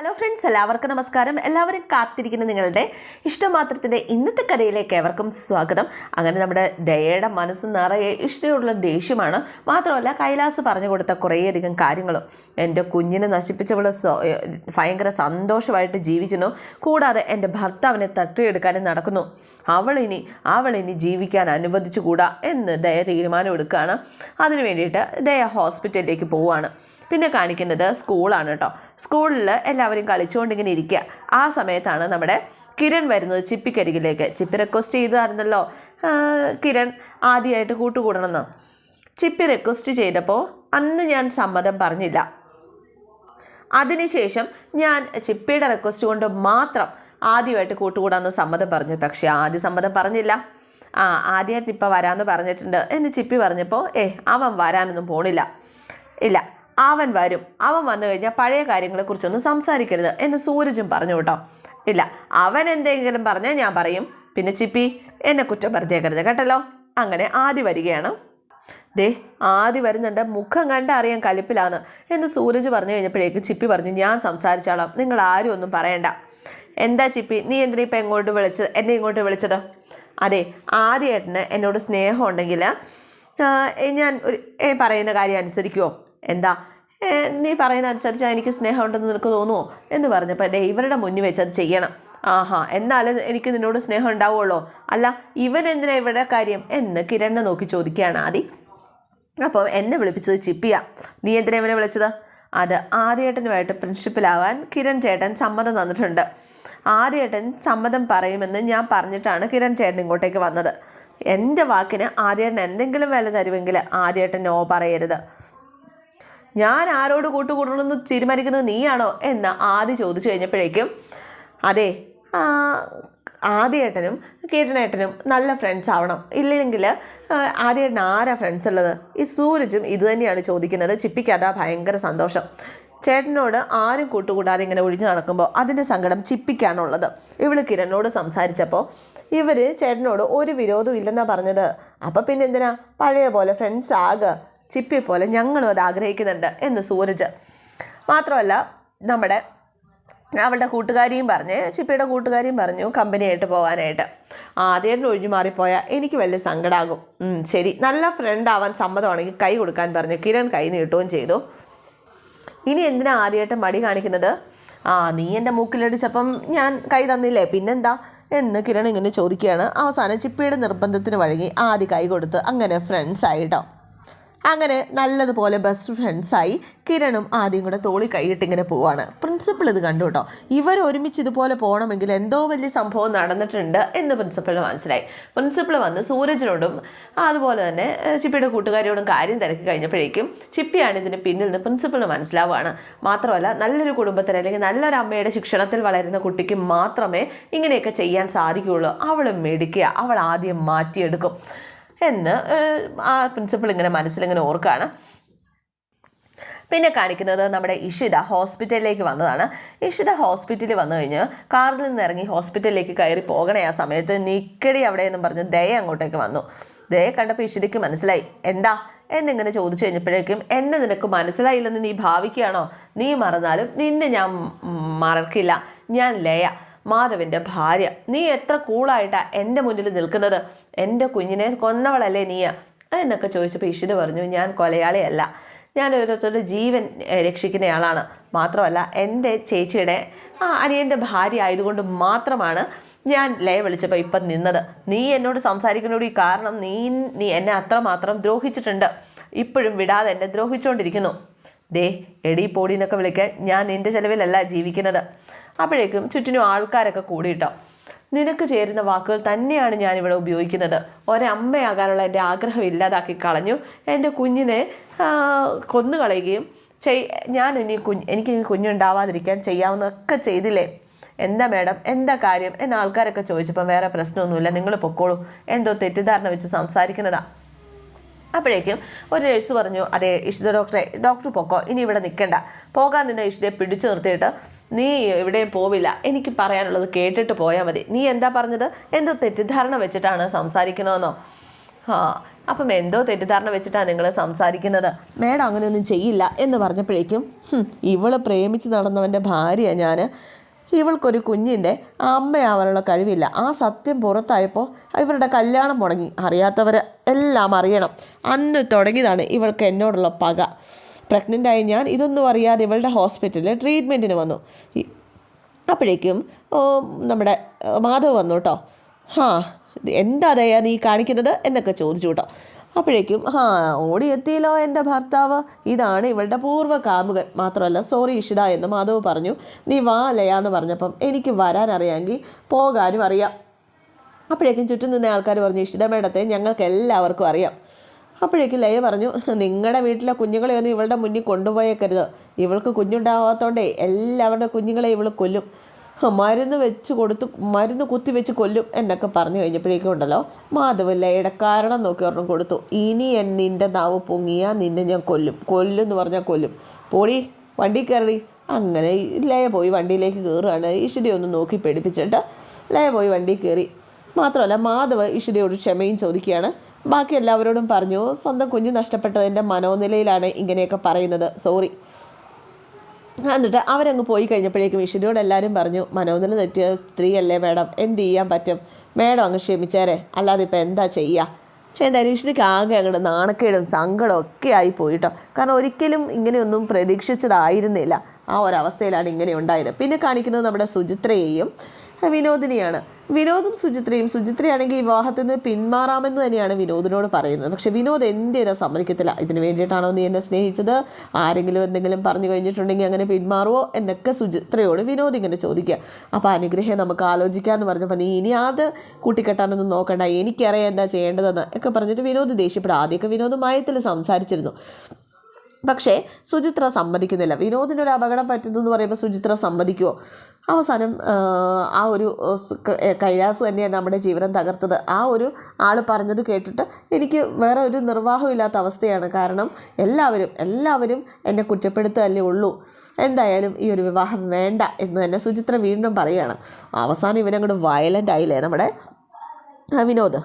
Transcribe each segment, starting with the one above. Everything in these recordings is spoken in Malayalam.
ഹലോ ഫ്രണ്ട്സ് എല്ലാവർക്കും നമസ്കാരം. എല്ലാവരും കാത്തിരിക്കുന്ന നിങ്ങളുടെ ഇഷ്ടമാത്രത്തിന്റെ ഇന്നത്തെ കഥയിലേക്ക് ഏവർക്കും സ്വാഗതം. അങ്ങനെ നമ്മുടെ ദയയുടെ മനസ്സ് നിറയെ ഇഷ്ടമുള്ള ദേഷ്യമാണ്. മാത്രമല്ല കൈലാസ് പറഞ്ഞു കൊടുത്ത കുറേയധികം കാര്യങ്ങളും. എന്റെ കുഞ്ഞിനെ നശിപ്പിച്ചവൾ ഭയങ്കര സന്തോഷമായിട്ട് ജീവിക്കുന്നു. കൂടാതെ എന്റെ ഭർത്താവിനെ തട്ടിയെടുക്കാനും നടക്കുന്നു. അവളിനി അവളിനി ജീവിക്കാൻ അനുവദിച്ചുകൂടാ എന്ന് ദയ തീരുമാനം എടുക്കുകയാണ് അതിനു വേണ്ടിയിട്ട് ദയ ഹോസ്പിറ്റലിലേക്ക് പോവുകയാണ്. പിന്നെ കാണിക്കുന്നത് സ്കൂളാണ് കേട്ടോ. സ്കൂളിൽ എല്ലാവരും കളിച്ചുകൊണ്ടിങ്ങനെ ഇരിക്കുക. ആ സമയത്താണ് നമ്മുടെ കിരൺ വരുന്നത് ചിപ്പിക്കരികിലേക്ക്. ചിപ്പി റിക്വസ്റ്റ് ചെയ്തായിരുന്നല്ലോ. കിരൺ ആദ്യമായിട്ട് കൂട്ടുകൂടണമെന്ന്. ചിപ്പി റിക്വസ്റ്റ് ചെയ്തപ്പോൾ അന്ന് ഞാൻ സമ്മതം പറഞ്ഞില്ല. അതിനുശേഷം ഞാൻ ചിപ്പിയുടെ റിക്വസ്റ്റ് കൊണ്ട് മാത്രം ആദ്യമായിട്ട് കൂട്ടുകൂടാമെന്ന് സമ്മതം പറഞ്ഞു. പക്ഷേ ആദ്യ സമ്മതം പറഞ്ഞില്ല. ആ ആദ്യമായിട്ട് ഇപ്പോൾ വരാമെന്ന് പറഞ്ഞിട്ടുണ്ട് എന്ന് ചിപ്പി പറഞ്ഞപ്പോൾ ഏ അവൻ വരാനൊന്നും പോണില്ല. ഇല്ല. അവൻ വരും. അവൻ വന്നു കഴിഞ്ഞാൽ പഴയ കാര്യങ്ങളെക്കുറിച്ചൊന്നും സംസാരിക്കരുത് എന്ന് സൂരജും പറഞ്ഞു കേട്ടോ. ഇല്ല അവൻ എന്തെങ്കിലും പറഞ്ഞാൽ ഞാൻ പറയും. പിന്നെ ചിപ്പി എന്നെ കുറ്റം പറഞ്ഞേക്കരുത് കേട്ടല്ലോ. അങ്ങനെ ആദ്യ വരികയാണ്. ദേ ആദ്യ വരുന്നുണ്ട്. മുഖം കണ്ട് അറിയാൻ കലിപ്പിലാണ് എന്ന് സൂരജ് പറഞ്ഞു കഴിഞ്ഞപ്പോഴേക്കും ചിപ്പി പറഞ്ഞു ഞാൻ സംസാരിച്ചോളാം. നിങ്ങൾ ആരും ഒന്നും പറയണ്ട. എന്താ ചിപ്പി നീ എന്തിനാ ഇപ്പം എങ്ങോട്ട് വിളിച്ചത് എന്നെ ഇങ്ങോട്ട് വിളിച്ചത്? അതെ ആദ്യേട്ടന് എന്നോട് സ്നേഹം ഞാൻ ഒരു പറയുന്ന കാര്യം അനുസരിക്കുമോ എന്താ നീ പറയുന്ന അനുസരിച്ച് എനിക്ക് സ്നേഹം ഉണ്ടെന്ന് നിനക്ക് തോന്നുമോ എന്ന് പറഞ്ഞപ്പോൾ ദേ ഇവരുടെ മുന്നിൽ വെച്ച് അത് ചെയ്യണം. ആഹാ എന്നാലേ എനിക്ക് നിന്നോട് സ്നേഹം ഉണ്ടാവുള്ളൂ അല്ല ഇവൻ എന്തിനാ ഇവരുടെ കാര്യം? എന്ന് കിരണ്ണ നോക്കി ചോദിക്കുകയാണ് ആദി. അപ്പോൾ എന്നെ വിളിപ്പിച്ചത് ചിപ്പിയ. നീ എന്തിനാ ഇവനെ വിളിച്ചത്? അത് ആദ്യേട്ടനുമായിട്ട് പ്രിൻസിപ്പലാവാൻ കിരൺ ചേട്ടൻ സമ്മതം തന്നിട്ടുണ്ട്. ആദ്യേട്ടൻ സമ്മതം പറയുമെന്ന് ഞാൻ പറഞ്ഞിട്ടാണ് കിരൺ ചേട്ടൻ ഇങ്ങോട്ടേക്ക് വന്നത്. എന്റെ വാക്കിന് ആദ്യേട്ടൻ എന്തെങ്കിലും വില തരുമെങ്കിൽ ആര്യേട്ടൻ നോ പറയരുത്. ഞാൻ ആരോട് കൂട്ടുകൂടണമെന്ന് തീരുമാനിക്കുന്നത് നീയാണോ എന്ന് ആദ്യ ചോദിച്ചു കഴിഞ്ഞപ്പോഴേക്കും അതെ ആദ്യേട്ടനും കേട്ടനേട്ടനും നല്ല ഫ്രണ്ട്സ് ആവണം. ഇല്ലെങ്കിൽ ആദ്യേട്ടൻ ആരാ ഫ്രണ്ട്സ് ഉള്ളത്? ഈ സൂരജും ഇത് തന്നെയാണ് ചോദിക്കുന്നത്. ചിപ്പിക്ക് അതാ ഭയങ്കര സന്തോഷം. ചേട്ടനോട് ആരും കൂട്ടുകൂടാതെ ഇങ്ങനെ ഒഴിഞ്ഞു നടക്കുമ്പോൾ അതിന്റെ സങ്കടം ചിപ്പിക്കാണുള്ളത്. ഇവൾ കിരണിനോട് സംസാരിച്ചപ്പോൾ ഇവർ ചേട്ടനോട് ഒരു വിരോധവും ഇല്ലെന്നാണ് പറഞ്ഞത്. അപ്പോൾ പിന്നെ എന്തിനാ? പഴയ പോലെ ഫ്രണ്ട്സ് ആകുക ചിപ്പി പോലെ ഞങ്ങളും അത് ആഗ്രഹിക്കുന്നുണ്ട് എന്ന് സൂരജ്. മാത്രമല്ല നമ്മുടെ അവളുടെ കൂട്ടുകാരിയും പറഞ്ഞ് ചിപ്പിയുടെ കൂട്ടുകാരിയും പറഞ്ഞു കമ്പനിയായിട്ട് പോകാനായിട്ട്. ആദ്യം ഒഴിഞ്ഞു മാറിപ്പോയാൽ എനിക്ക് വലിയ സങ്കടമാകും ശരി. നല്ല ഫ്രണ്ട് ആവാൻ സമ്മതമാണെങ്കിൽ കൈ കൊടുക്കാൻ പറഞ്ഞു. കിരൺ കൈ നീട്ടുകയും ചെയ്തു. ഇനി എന്തിനാ ആദ്യമായിട്ട് മടി കാണിക്കുന്നത്? ആ നീ എന്റെ മൂക്കിലടിച്ചപ്പം ഞാൻ കൈ തന്നില്ലേ? പിന്നെന്താ? എന്ന് കിരൺ ഇങ്ങനെ ചോദിക്കുകയാണ്. അവസാനം ചിപ്പിയുടെ നിർബന്ധത്തിന് വഴങ്ങി ആദ്യ കൈ കൊടുത്ത് അങ്ങനെ ഫ്രണ്ട്സ് ആയിട്ടോ അങ്ങനെ നല്ലതുപോലെ ബെസ്റ്റ് ഫ്രണ്ട്സായി കിരണും ആദ്യം കൂടെ തോളി കൈയിട്ട് ഇങ്ങനെ പോവാണ്. പ്രിൻസിപ്പൾ ഇത് കണ്ടു കേട്ടോ. ഇവർ ഒരുമിച്ച് ഇതുപോലെ പോകണമെങ്കിൽ എന്തോ വലിയ സംഭവം നടന്നിട്ടുണ്ട് എന്ന് പ്രിൻസിപ്പളിന് മനസ്സിലായി. പ്രിൻസിപ്പൾ വന്ന് സൂരജിനോടും അതുപോലെ തന്നെ ചിപ്പിയുടെ കൂട്ടുകാരിയോടും കാര്യം തിരക്കി കഴിഞ്ഞപ്പോഴേക്കും ചിപ്പിയാണ് ഇതിന് പിന്നിൽ നിന്ന് പ്രിൻസിപ്പളിന് മനസ്സിലാവുകയാണ്. മാത്രമല്ല നല്ലൊരു കുടുംബത്തിൽ അല്ലെങ്കിൽ നല്ലൊരു അമ്മയുടെ ശിക്ഷണത്തിൽ വളരുന്ന കുട്ടിക്ക് മാത്രമേ ഇങ്ങനെയൊക്കെ ചെയ്യാൻ സാധിക്കുകയുള്ളൂ. അവൾ മെടിക്കുക അവൾ ആദ്യം മാറ്റിയെടുക്കും. എന്ന് ആ പ്രിൻസിപ്പൾ ഇങ്ങനെ മനസ്സിലിങ്ങനെ ഓർക്കുകയാണ് പിന്നെ കാണിക്കുന്നത് നമ്മുടെ ഇഷിത ഹോസ്പിറ്റലിലേക്ക് വന്നതാണ്. ഇഷിത ഹോസ്പിറ്റലിൽ വന്നു കഴിഞ്ഞ് കാറിൽ നിന്ന് ഇറങ്ങി ഹോസ്പിറ്റലിലേക്ക് കയറി പോകണേ ആ സമയത്ത് നിക്കടി അവിടെ എന്നും പറഞ്ഞ് ദയ അങ്ങോട്ടേക്ക് വന്നു. ദയ കണ്ടപ്പോൾ ഇഷിതയ്ക്ക് മനസ്സിലായി. എന്താ? എന്നിങ്ങനെ ചോദിച്ചു കഴിഞ്ഞപ്പോഴേക്കും എന്നെ നിനക്ക് മനസ്സിലായില്ലെന്ന് നീ ഭാവിക്കുകയാണോ? നീ മറന്നാലും നിന്നെ ഞാൻ മറക്കില്ല. ഞാൻ ലയ. മാധവന്റെ ഭാര്യ. നീ എത്ര കൂളായിട്ടാ എന്റെ മുന്നിൽ നിൽക്കുന്നത്? എന്റെ കുഞ്ഞിനെ കൊന്നവളല്ലേ നീ? എന്നൊക്കെ ചോദിച്ചപ്പോൾ ഇഷിത പറഞ്ഞു ഞാൻ കൊലയാളിയല്ല. ഞാൻ ഓരോരുത്തരുടെ ജീവൻ രക്ഷിക്കുന്നയാളാണ്. മാത്രമല്ല എന്റെ ചേച്ചിയുടെ ആ അനിയന്റെ ഭാര്യ ആയതുകൊണ്ട് മാത്രമാണ് ഞാൻ ലയ വിളിച്ചപ്പോൾ ഇപ്പം നിന്നത്. നീ എന്നോട് സംസാരിക്കുന്നതോട് ഈ കാരണം നീ നീ എന്നെ അത്രമാത്രം ദ്രോഹിച്ചിട്ടുണ്ട്. ഇപ്പോഴും വിടാതെ എന്നെ ദ്രോഹിച്ചുകൊണ്ടിരിക്കുന്നു ദേ എടി പോടി എന്നൊക്കെ വിളിക്കാൻ ഞാൻ നിന്റെ ചെലവിലല്ല ജീവിക്കുന്നത്. അപ്പോഴേക്കും ചുറ്റിനും ആൾക്കാരൊക്കെ കൂടിയിട്ടോ. നിനക്ക് ചേരുന്ന വാക്കുകൾ തന്നെയാണ് ഞാനിവിടെ ഉപയോഗിക്കുന്നത്. ഒരമ്മയാകാനുള്ള എന്റെ ആഗ്രഹം ഇല്ലാതാക്കി കളഞ്ഞു. എന്റെ കുഞ്ഞിനെ കൊന്നുകളയുകയും ചെയ് ഞാൻ ഇനി കുഞ്ഞ് എനിക്ക് ഇനി കുഞ്ഞുണ്ടാവാതിരിക്കാൻ ചെയ്യാവുന്നതൊക്കെ ചെയ്തില്ലേ? എന്താ മേഡം? എന്താ കാര്യം? എന്ന ആൾക്കാരൊക്കെ ചോദിച്ചപ്പം വേറെ പ്രശ്നമൊന്നുമില്ല. നിങ്ങൾ പൊക്കോളൂ. എന്തോ തെറ്റിദ്ധാരണ വെച്ച് സംസാരിക്കുന്നതാ. അപ്പോഴേക്കും ഒരു നഴ്സ് പറഞ്ഞു അതെ ഇഷിത ഡോക്ടറെ ഡോക്ടർ പൊക്കോ ഇനി ഇവിടെ നിൽക്കണ്ട പോകാൻ നിന്ന ഇഷിതയെ പിടിച്ചു നിർത്തിയിട്ട് നീ എവിടെയും പോവില്ല. എനിക്ക് പറയാനുള്ളത് കേട്ടിട്ട് പോയാൽ മതി. നീ എന്താ പറഞ്ഞത്? എന്തോ തെറ്റിദ്ധാരണ വെച്ചിട്ടാണ് സംസാരിക്കുന്നതെന്നോ? ആ അപ്പം എന്തോ തെറ്റിദ്ധാരണ വെച്ചിട്ടാണ് നിങ്ങൾ സംസാരിക്കുന്നത്? മേഡം അങ്ങനെയൊന്നും ചെയ്യില്ല. എന്ന് പറഞ്ഞപ്പോഴേക്കും ഇവൾ പ്രേമിച്ച് നടന്നവന്റെ ഭാര്യയാണ് ഞാൻ ഇവൾക്കൊരു കുഞ്ഞിന്റെ അമ്മയാവാനുള്ള കഴിവില്ല. ആ സത്യം പുറത്തായപ്പോൾ ഇവരുടെ കല്യാണം മുടങ്ങി. അറിയാത്തവർ എല്ലാം അറിയണം. അന്ന് തുടങ്ങിയതാണ് ഇവൾക്ക് എന്നോടുള്ള പക. പ്രഗ്നന്റായി ഞാൻ ഇതൊന്നും അറിയാതെ ഇവളുടെ ഹോസ്പിറ്റലിൽ ട്രീറ്റ്മെന്റിന് വന്നു. അപ്പോഴേക്കും നമ്മുടെ മാധവ് വന്നു കേട്ടോ. ഹാ എന്താ നീ കാണിക്കുന്നത് എന്നൊക്കെ ചോദിച്ചു കേട്ടോ. അപ്പോഴേക്കും ഹാ ഓടിയെത്തിയല്ലോ എന്റെ ഭർത്താവ്. ഇതാണ് ഇവളുടെ പൂർവ കാമുകൻ. മാത്രമല്ല സോറി ഇഷിത എന്ന് മാധവ് പറഞ്ഞു. നീ വാ ലയ എന്ന് പറഞ്ഞപ്പം എനിക്ക് വരാൻ അറിയാമെങ്കിൽ പോകാനും അറിയാം. അപ്പോഴേക്കും ചുറ്റും നിന്ന ആൾക്കാർ പറഞ്ഞു ഇഷിത മേടത്തെ ഞങ്ങൾക്ക് എല്ലാവർക്കും അറിയാം. അപ്പോഴേക്കും ലയ പറഞ്ഞു നിങ്ങളുടെ വീട്ടിലെ കുഞ്ഞുങ്ങളെയൊന്നും ഇവളുടെ മുന്നിൽ കൊണ്ടുപോയേക്കരുത്. ഇവൾക്ക് കുഞ്ഞുണ്ടാവാത്തോണ്ടേ എല്ലാവരുടെ കുഞ്ഞുങ്ങളെ ഇവൾ കൊല്ലും. മരുന്ന് വെച്ച് കൊടുത്ത് മരുന്ന് കുത്തി വെച്ച് കൊല്ലും എന്നൊക്കെ പറഞ്ഞു കഴിഞ്ഞപ്പോഴേക്കും ഉണ്ടല്ലോ. മാധവ് ലയുടെ കാരണം നോക്കി ഒരെണ്ണം കൊടുത്തു. ഇനി എൻ നിന്റെ നാവ് പൊങ്ങിയാൽ നിന്നെ ഞാൻ കൊല്ലും. കൊല്ലും എന്ന് പറഞ്ഞാൽ കൊല്ലും. പോടി വണ്ടി കയറി. അങ്ങനെ ലയ പോയി വണ്ടിയിലേക്ക് കയറുകയാണ് ഈശ്വരി ഒന്ന് നോക്കി പേടിപ്പിച്ചിട്ട് ലയ പോയി വണ്ടി കയറി. മാത്രമല്ല മാധവ് ഈശ്വരിയോട് ക്ഷമയും ചോദിക്കുകയാണ്. ബാക്കി എല്ലാവരോടും പറഞ്ഞു സ്വന്തം കുഞ്ഞ് നഷ്ടപ്പെട്ടതിന്റെ മനോനിലയിലാണ് ഇങ്ങനെയൊക്കെ പറയുന്നത്. സോറി. എന്നിട്ട് അവരങ്ങ് പോയി കഴിഞ്ഞപ്പോഴേക്കും ഈശ്വരിയോട് എല്ലാവരും പറഞ്ഞു മനോനില തെറ്റിയ സ്ത്രീയല്ലേ മേഡം എന്ത് ചെയ്യാൻ പറ്റും? മേഡം അങ്ങ് ക്ഷമിച്ചേരെ അല്ലാതെ ഇപ്പം എന്താ ചെയ്യുക എന്തായാലും ഈശ്വരിക്ക് ആകെ അങ്ങോട്ട് നാണക്കേടും സങ്കടവും ഒക്കെ ആയി പോയിട്ടോ. കാരണം ഒരിക്കലും ഇങ്ങനെയൊന്നും പ്രതീക്ഷിച്ചതായിരുന്നില്ല. ആ ഒരവസ്ഥയിലാണ് ഇങ്ങനെ ഉണ്ടായത്. പിന്നെ കാണിക്കുന്നത് നമ്മുടെ സുചിത്രയെയും വിനോദിനെയാണ്. വിനോദും സുചിത്രയും. സുചിത്രയാണെങ്കിൽ വിവാഹത്തിൽ നിന്ന് പിന്മാറാമെന്ന് തന്നെയാണ് വിനോദിനോട് പറയുന്നത്. പക്ഷേ വിനോദ് എന്തിനാ സമ്മതിക്കത്തില്ല? ഇതിന് വേണ്ടിയിട്ടാണോ നീ എന്നെ സ്നേഹിച്ചത്? ആരെങ്കിലും എന്തെങ്കിലും പറഞ്ഞു കഴിഞ്ഞിട്ടുണ്ടെങ്കിൽ അങ്ങനെ പിന്മാറുമോ എന്നൊക്കെ സുചിത്രയോട് വിനോദ് ഇങ്ങനെ ചോദിക്കുക. അപ്പോൾ അനുഗ്രഹം നമുക്ക് ആലോചിക്കാമെന്ന് പറഞ്ഞപ്പോൾ നീ ഇനി അത് കൂട്ടിക്കെട്ടാനൊന്നും നോക്കണ്ട. എനിക്കറിയാം എന്താ ചെയ്യേണ്ടതെന്ന്. ഒക്കെ പറഞ്ഞിട്ട് വിനോദ് ദേഷ്യപ്പെടുക ആദ്യമൊക്കെ വിനോദ് സംസാരിച്ചിരുന്നു. പക്ഷേ സുചിത്ര സമ്മതിക്കുന്നില്ല. വിനോദിനൊരു അപകടം പറ്റുന്നതെന്ന് പറയുമ്പോൾ സുചിത്ര സമ്മതിക്കുമോ അവസാനം ആ, ഒരു കൈലാസ് തന്നെയാണ് നമ്മുടെ ജീവിതം തകർത്തത്. ആ ഒരു ആൾ പറഞ്ഞത് കേട്ടിട്ട് എനിക്ക് വേറെ ഒരു നിർവാഹമില്ലാത്ത അവസ്ഥയാണ്. കാരണം എല്ലാവരും എല്ലാവരും എന്നെ കുറ്റപ്പെടുത്തുകയല്ലേ ഉള്ളൂ. എന്തായാലും ഈ ഒരു വിവാഹം വേണ്ട എന്ന് തന്നെ സുചിത്ര വീണ്ടും പറയുകയാണ് അവസാനം ഇവനങ്ങോട്ട് വയലന്റ് ആയില്ലേ? നമ്മുടെ ആ വിനോദ്.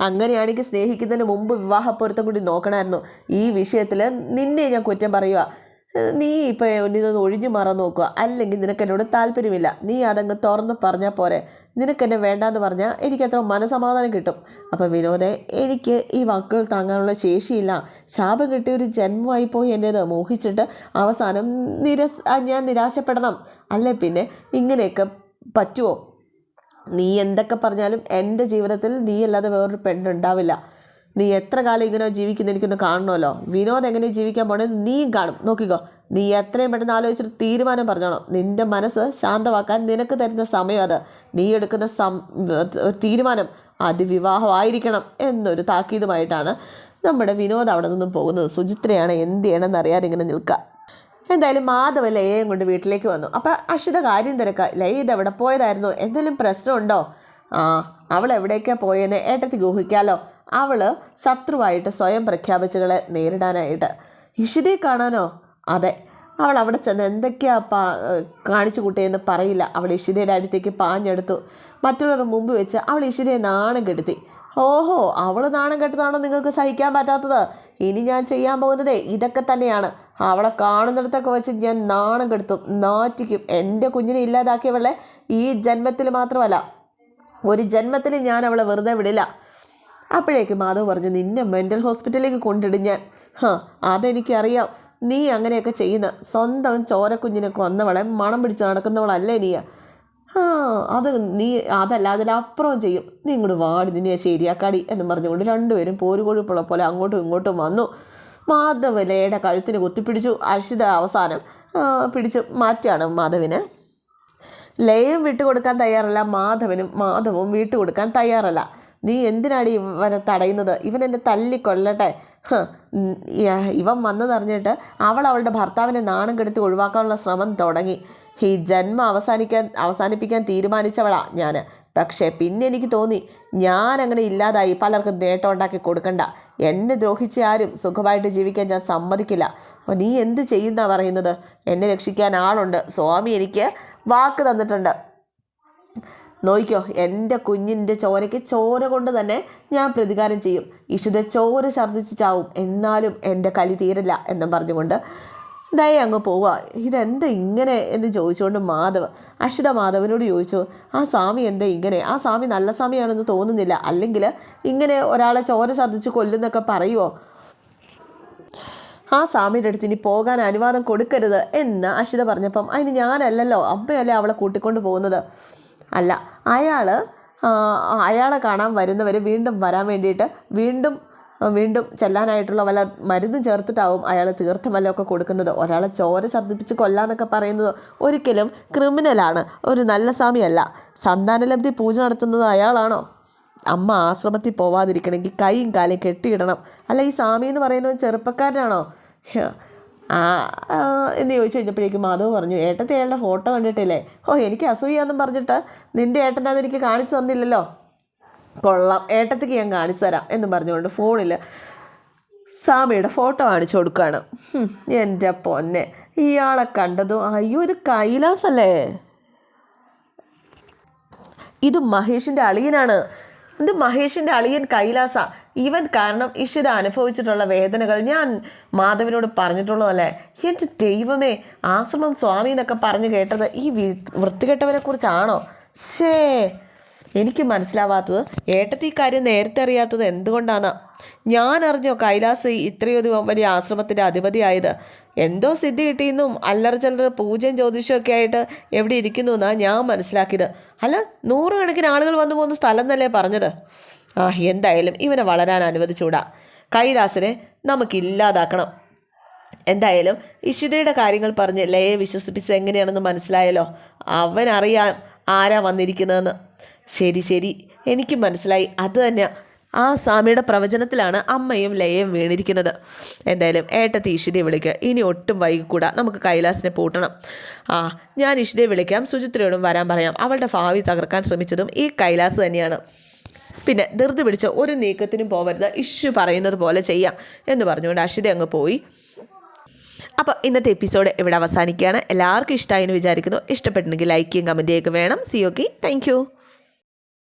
അങ്ങനെയാണെങ്കിൽ സ്നേഹിക്കുന്നതിന് മുമ്പ് വിവാഹപ്പൊരുത്തം കൂടി നോക്കണമായിരുന്നു. ഈ വിഷയത്തിൽ നിന്നെ ഞാൻ കുറ്റം പറയുക നീ ഇപ്പോൾ ഒന്നിനൊന്ന് ഒഴിഞ്ഞു മാറാൻ നോക്കുക. അല്ലെങ്കിൽ നിനക്ക് എന്നോട് താല്പര്യമില്ല. നീ അതങ്ങ് തുറന്ന് പറഞ്ഞാൽ പോരെ. നിനക്കെന്നെ വേണ്ടാന്ന് പറഞ്ഞാൽ എനിക്കത്ര മനസമാധാനം കിട്ടും. അപ്പോൾ വിനോദെ എനിക്ക് ഈ വാക്കുകൾ താങ്ങാനുള്ള ശേഷിയില്ല. ശാപം കിട്ടിയ ഒരു ജന്മമായി പോയി എന്റേത്. മോഹിച്ചിട്ട് അവസാനം നിരസ് ഞാൻ നിരാശപ്പെടണം. അല്ലേ പിന്നെ? ഇങ്ങനെയൊക്കെ പറ്റുമോ നീ എന്തൊക്കെ പറഞ്ഞാലും എന്റെ ജീവിതത്തിൽ നീ അല്ലാതെ വേറൊരു പെണ്ണുണ്ടാവില്ല. നീ എത്ര കാലം ഇങ്ങനെ ജീവിക്കുന്ന എനിക്കൊന്ന് കാണണമല്ലോ. വിനോദ് എങ്ങനെ ജീവിക്കാൻ പോണേ നീ കാണും. നോക്കിക്കോ നീ എത്രയും പെട്ടെന്ന് ആലോചിച്ചൊരു തീരുമാനം പറഞ്ഞോളൂ നിന്റെ മനസ്സ് ശാന്തമാക്കാൻ നിനക്ക് തരുന്ന സമയം അത്. നീ എടുക്കുന്ന സം തീരുമാനം അത് വിവാഹമായിരിക്കണം എന്നൊരു താക്കീതുമായിട്ടാണ് നമ്മുടെ വിനോദ് അവിടെ നിന്നും പോകുന്നത്. സുചിത്രയാണ് എന്ത് ചെയ്യണമെന്ന് അറിയാതെ ഇങ്ങനെ നിൽക്കുക. എന്തായാലും മാധവ് ലയയും കൊണ്ട് വീട്ടിലേക്ക് വന്നു. അപ്പം അക്ഷിത കാര്യം തിരക്ക. ലയ ഇത് എവിടെ പോയതായിരുന്നു? എന്തെങ്കിലും പ്രശ്നമുണ്ടോ? ആ അവൾ എവിടേക്കാണ് പോയെന്ന് ഏട്ടത്തി ഗൂഹിക്കാലോ അവൾ ശത്രുവായിട്ട് സ്വയം പ്രഖ്യാപിച്ചുകളെ നേരിടാനായിട്ട്. ഇഷിതയെ കാണാനോ? അതെ. അവൾ അവിടെ ചെന്ന് എന്തൊക്കെയാ പാ കാണിച്ചു കൂട്ടിയെന്ന് പറയില്ല. അവൾ ഇഷിതയുടെ അടുത്തേക്ക് പാഞ്ഞെടുത്തു. മറ്റുള്ളവർ മുമ്പ് വെച്ച് അവൾ ഇഷിതയെ നാണം കെടുത്തി. ഓഹോ അവൾ നാണം കെട്ടതാണോ നിങ്ങൾക്ക് സഹിക്കാൻ പറ്റാത്തത്? ഇനി ഞാൻ ചെയ്യാൻ പോകുന്നതേ ഇതൊക്കെ തന്നെയാണ്. അവളെ കാണുന്നിടത്തൊക്കെ വെച്ച് ഞാൻ നാണം കെടുത്തും നാറ്റിക്കും. എന്റെ കുഞ്ഞിനെ ഇല്ലാതാക്കിയവളെ ഈ ജന്മത്തിൽ മാത്രമല്ല ഒരു ജന്മത്തിൽ ഞാൻ അവളെ വെറുതെ വിടില്ല. അപ്പോഴേക്ക് മാധവ് പറഞ്ഞു നിന്നെ മെന്റൽ ഹോസ്പിറ്റലിലേക്ക് കൊണ്ടിടും ഞാൻ. ഹാ അതെനിക്കറിയാം. നീ അങ്ങനെയൊക്കെ ചെയ്യുന്ന സ്വന്തം ചോരക്കുഞ്ഞിനെ കൊന്നവളെ മണം പിടിച്ച് നടക്കുന്നവളല്ലേ നീ ആ അത് നീ അതല്ല അതിലപ്പുറം ചെയ്യും. നീ ഇങ്ങോട്ട് വാടി നിന്നെ ശരിയാക്കാടി എന്ന് പറഞ്ഞുകൊണ്ട് രണ്ടുപേരും പോരുകൊഴുപ്പുള്ള പോലെ അങ്ങോട്ടും ഇങ്ങോട്ടും വന്നു. മാധവ് ലേയുടെ കഴുത്തിന് കുത്തിപ്പിടിച്ചു. അർഷിത അവസാനം പിടിച്ച് മാറ്റുകയാണ് മാധവിന്. ലയം വിട്ടുകൊടുക്കാൻ തയ്യാറല്ല മാധവനും മാധവും വിട്ടുകൊടുക്കാൻ തയ്യാറല്ല. നീ എന്തിനാണ് ഇവനെ തടയുന്നത്? ഇവൻ എന്നെ യ- ഇവൻ വന്നതറിഞ്ഞിട്ട് അവൾ അവളുടെ ഭർത്താവിനെ നാണം കെടുത്തി ഒഴിവാക്കാനുള്ള ശ്രമം തുടങ്ങി. ഈ ജന്മം അവസാനിക്കാൻ അവസാനിപ്പിക്കാൻ തീരുമാനിച്ചവളാ ഞാൻ പക്ഷേ പിന്നെ എനിക്ക് തോന്നി ഞാൻ അങ്ങനെ ഇല്ലാതായി പലർക്കും നേട്ടം ഉണ്ടാക്കി കൊടുക്കണ്ട. എന്നെ ദ്രോഹിച്ച ആരും സുഖമായിട്ട് ജീവിക്കാൻ ഞാൻ സമ്മതിക്കില്ല. അപ്പോൾ നീ എന്ത് ചെയ്യുന്ന പറയുന്നത്? എന്നെ രക്ഷിക്കാൻ ആളുണ്ട്. സ്വാമി എനിക്ക് വാക്ക് തന്നിട്ടുണ്ട്. നോയിക്കോ എന്റെ കുഞ്ഞിന്റെ ചോരയ്ക്ക് ചോര കൊണ്ട് തന്നെ ഞാൻ പ്രതികാരം ചെയ്യും. ഇഷിത ചോര ഛർദ്ദിച്ച് ചാവും. എന്നാലും എന്റെ കലി തീരില്ല എന്നും പറഞ്ഞുകൊണ്ട് ദയ അങ്ങ് പോവുക. ഇതെന്താ ഇങ്ങനെ എന്ന് ചോദിച്ചുകൊണ്ട് മാധവ് അക്ഷിത മാധവനോട് ചോദിച്ചു ആ സ്വാമി എന്താ ഇങ്ങനെ? ആ സ്വാമി നല്ല സ്വാമിയാണെന്ന് തോന്നുന്നില്ല. അല്ലെങ്കിൽ ഇങ്ങനെ ഒരാളെ ചോര ചതിച്ച് കൊല്ലുന്നൊക്കെ പറയുമോ ആ സ്വാമിയുടെ അടുത്ത് ഇനി പോകാൻ അനുവാദം കൊടുക്കരുത് എന്ന് അക്ഷിത പറഞ്ഞപ്പം അതിന് ഞാനല്ലല്ലോ അമ്മയല്ലേ അവളെ കൂട്ടിക്കൊണ്ട് പോകുന്നത്. അല്ല അയാൾ അയാളെ കാണാൻ വരുന്നവർ വീണ്ടും വരാൻ വേണ്ടിയിട്ട് വീണ്ടും വീണ്ടും ചെല്ലാനായിട്ടുള്ള വല്ല മരുന്നും ചേർത്തിട്ടാവും അയാൾ തീർത്ഥ വല്ലതൊക്കെ ഒക്കെ കൊടുക്കുന്നത്. ഒരാളെ ചോര ഛർദ്ദിപ്പിച്ച് കൊല്ലാന്നൊക്കെ പറയുന്നത് ഒരിക്കലും ക്രിമിനലാണ്. ഒരു നല്ല സ്വാമിയല്ല. സന്താനലബ്ധി പൂജ നടത്തുന്നത് അയാളാണോ? അമ്മ ആശ്രമത്തിൽ പോവാതിരിക്കണമെങ്കിൽ കൈയും കാലും കെട്ടിയിടണം. അല്ല ഈ സ്വാമി എന്ന് പറയുന്നത് ചെറുപ്പക്കാരനാണോ? ആ ആ, എന്ന് ചോദിച്ചു കഴിഞ്ഞപ്പോഴേക്കും മാധവ് പറഞ്ഞു ഏട്ടത്തെ അയാളുടെ ഫോട്ടോ കണ്ടിട്ടില്ലേ? ഓ എനിക്ക് അസൂയാന്നും പറഞ്ഞിട്ട് നിന്റെ ഏട്ടൻ അതെനിക്ക് കാണിച്ചു തന്നില്ലല്ലോ. കൊള്ളാം. ഏട്ടത്തേക്ക് ഞാൻ കാണിച്ചു തരാം എന്ന് പറഞ്ഞുകൊണ്ട് ഫോണിൽ സാമിയുടെ ഫോട്ടോ കാണിച്ചു കൊടുക്കുകയാണ് എന്റെ പൊന്നെ. ഇയാളെ കണ്ടതും അയ്യോ ഇത് കൈലാസല്ലേ? ഇത് മഹേഷിന്റെ അളിയനാണ്. ഇത് മഹേഷിന്റെ അളിയൻ കൈലാസ. ഇവൻ കാരണം ഇഷിത അനുഭവിച്ചിട്ടുള്ള വേദനകൾ ഞാൻ മാധവനോട് പറഞ്ഞിട്ടുള്ളതല്ലേ? എന്റെ ദൈവമേ ആശ്രമം സ്വാമി എന്നൊക്കെ പറഞ്ഞു കേട്ടത് ഈ വൃത്തികെട്ടവനെ കുറിച്ചാണോ? ശേ എനിക്ക് മനസ്സിലാവാത്തത് ഏട്ടത്തി കാര്യം നേരത്തെ അറിയാത്തത് എന്തുകൊണ്ടാണ്? ഞാൻ അറിഞ്ഞോ കൈലാസ് ഇത്രയധികം വലിയ ആശ്രമത്തിന്റെ അധിപതിയായത്? എന്തോ സിദ്ധി കിട്ടിയെന്നും അല്ലറ ചില്ലറ പൂജയും ജ്യോതിഷവും ഒക്കെ ആയിട്ട് എവിടെ ഇരിക്കുന്നു എന്നാണ് ഞാൻ മനസ്സിലാക്കിയത്. അല്ല നൂറുകണക്കിന് ആളുകൾ വന്നു പോകുന്ന സ്ഥലം എന്നല്ലേ പറഞ്ഞത്? ആ എന്തായാലും ഇവനെ വളരാൻ അനുവദിച്ചൂടാ കൈലാസിനെ നമുക്കില്ലാതാക്കണം എന്തായാലും ഇഷിതയുടെ കാര്യങ്ങൾ പറഞ്ഞ് ലയെ വിശ്വസിപ്പിച്ച് എങ്ങനെയാണെന്ന് മനസ്സിലായല്ലോ. അവൻ അറിയാം ആരാ വന്നിരിക്കുന്നതെന്ന്. ശരി ശരി. എനിക്ക് മനസ്സിലായി. അത് തന്നെ. ആ സ്വാമിയുടെ പ്രവചനത്തിലാണ് അമ്മയും ലയയും വീണിരിക്കുന്നത്. എന്തായാലും ഏട്ട ഇഷിതയെ വിളിക്കുക ഇനി ഒട്ടും വൈകിക്കൂടാ. നമുക്ക് കൈലാസിനെ പൂട്ടണം. ആ ഞാൻ ഇഷിതയെ വിളിക്കാം. സുചിത്രയോടും വരാൻ പറയാം. അവളുടെ ഭാവി തകർക്കാൻ ശ്രമിച്ചതും ഈ കൈലാസ് തന്നെയാണ്. പിന്നെ ധൃതി പിടിച്ച ഒരു നീക്കത്തിനും പോവരുത്. ഇഷ്യു പറയുന്നത് പോലെ ചെയ്യാം എന്ന് പറഞ്ഞുകൊണ്ട് അഷിത അങ്ങ് പോയി. അപ്പോൾ ഇന്നത്തെ എപ്പിസോഡ് ഇവിടെ അവസാനിക്കുകയാണ്. എല്ലാവർക്കും ഇഷ്ടമായി എന്ന് വിചാരിക്കുന്നു. ഇഷ്ടപ്പെട്ടെങ്കിൽ ലൈക്ക് കമന്റ് ചെയ്യുക വേണം. C okay thank